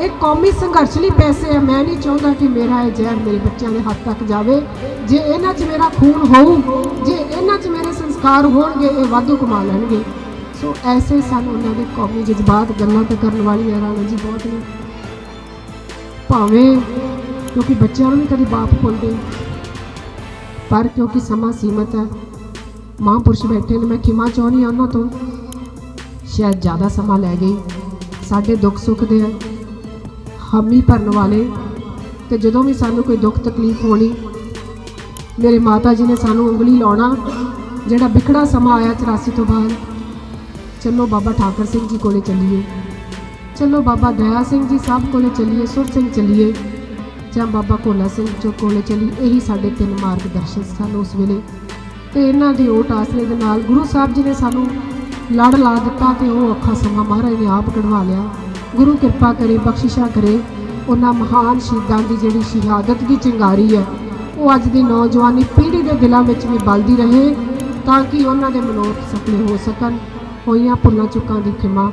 ਇਹ ਕੌਮੀ ਸੰਘਰਸ਼ ਲਈ ਪੈਸੇ ਆ। ਮੈਂ ਨਹੀਂ ਚਾਹੁੰਦਾ ਕਿ ਮੇਰਾ ਇਹ ਜ਼ਹਿਰ ਮੇਰੇ ਬੱਚਿਆਂ ਦੇ ਹੱਥ ਤੱਕ ਜਾਵੇ। ਜੇ ਇਹਨਾਂ 'ਚ ਮੇਰਾ ਖੂਨ ਹੋਊ, ਜੇ ਇਹਨਾਂ 'ਚ ਮੇਰੇ ਸੰਸਕਾਰ ਹੋਣਗੇ, ਇਹ ਵਾਧੂ ਕਮਾ ਲੈਣਗੇ। ਸੋ ਐਸੇ ਸਾਨੂੰ ਉਹਨਾਂ ਦੇ ਕੌਮੀ ਜਜ਼ਬਾਤ, ਗੱਲਾਂ ਤੇ ਕਰਨ ਵਾਲੀ ਹੈ ਰਾਣਾ ਜੀ ਬਹੁਤ ਨੇ। ਭਾਵੇਂ ਕਿਉਂਕਿ ਬੱਚਿਆਂ ਨੂੰ ਵੀ ਕਦੇ ਬਾਪ ਭੁੱਲਦੇ। ਪਰ ਕਿਉਂਕਿ ਸਮਾਂ ਸੀਮਤ ਹੈ, ਮਹਾਂਪੁਰਸ਼ ਬੈਠੇ ਨੇ, ਮੈਂ ਖਿਮਾ ਚਾਹੁੰਦੀ ਹਾਂ ਉਹਨਾਂ ਤੋਂ, ਸ਼ਾਇਦ ਜ਼ਿਆਦਾ ਸਮਾਂ ਲੈ ਗਈ ਸਾਡੇ ਦੁੱਖ ਸੁੱਖ ਦੇ ਹਾਮੀ ਭਰਨ ਵਾਲੇ। ਤੇ ਜਦੋਂ ਵੀ ਸਾਨੂੰ ਕੋਈ ਦੁੱਖ ਤਕਲੀਫ ਹੋਣੀ, ਮੇਰੇ ਮਾਤਾ ਜੀ ਨੇ ਸਾਨੂੰ ਉਂਗਲੀ ਲਾਉਣਾ, ਜਿਹੜਾ ਵਿਖੜਾ ਸਮਾਂ ਆਇਆ 84 ਤੋਂ ਬਾਅਦ, ਚਲੋ ਬਾਬਾ ਠਾਕਰ ਸਿੰਘ ਜੀ ਕੋਲੇ ਚੱਲੀਏ। ਚਲੋ ਬਾਬਾ ਦਇਆ ਸਿੰਘ ਜੀ ਸਾਹਿਬ ਕੋਲੇ ਚੱਲੀਏ, ਸੁਰ ਸਿੰਘ ਚੱਲੀਏ। ਜਾਂ ਬਾਬਾ ਕੋਲਾ ਸਿੰਘ ਜੋ ਕੋਲੇ ਚੱਲੀ ਇਹੀ ਸਾਡੇ ਤਿੰਨ ਮਾਰਗਦਰਸ਼ਨ ਸਨ ਉਸ ਵੇਲੇ। ਤੇ ਇਹਨਾਂ ਦੀ ਓਟ ਆਸਰੇ ਦੇ ਨਾਲ ਗੁਰੂ ਸਾਹਿਬ ਜੀ ਨੇ ਸਾਨੂੰ ਲੜ ਲਾ ਦਿੱਤਾ ਤੇ ਉਹ ਔਖਾ ਸਮਾਂ ਮਹਾਰਾਜ ਨੇ ਆਪ ਕਢਵਾ ਲਿਆ। ਗੁਰੂ ਕਿਰਪਾ ਕਰੇ, ਬਖਸ਼ਿਸ਼ਾ ਕਰੇ। ਉਹਨਾਂ ਮਹਾਨ ਸ਼ਹੀਦਾਂ ਦੀ ਜਿਹੜੀ ਸ਼ਹਾਦਤ ਦੀ ਚਿੰਗਾਰੀ ਹੈ, ਉਹ ਅੱਜ ਦੀ ਨੌਜਵਾਨੀ ਪੀੜ੍ਹੀ ਦੇ ਦਿਲਾਂ ਵਿੱਚ ਵੀ ਬਲਦੀ ਰਹੇ ਤਾਂ ਕਿ ਉਹਨਾਂ ਦੇ ਮਨੋਰਥ ਸਫਲ ਹੋ ਸਕਣ। ਹੋਈਆਂ ਭੁੱਲਾਂ ਚੁੱਕਾਂ ਦੀ ਖਿਮਾ।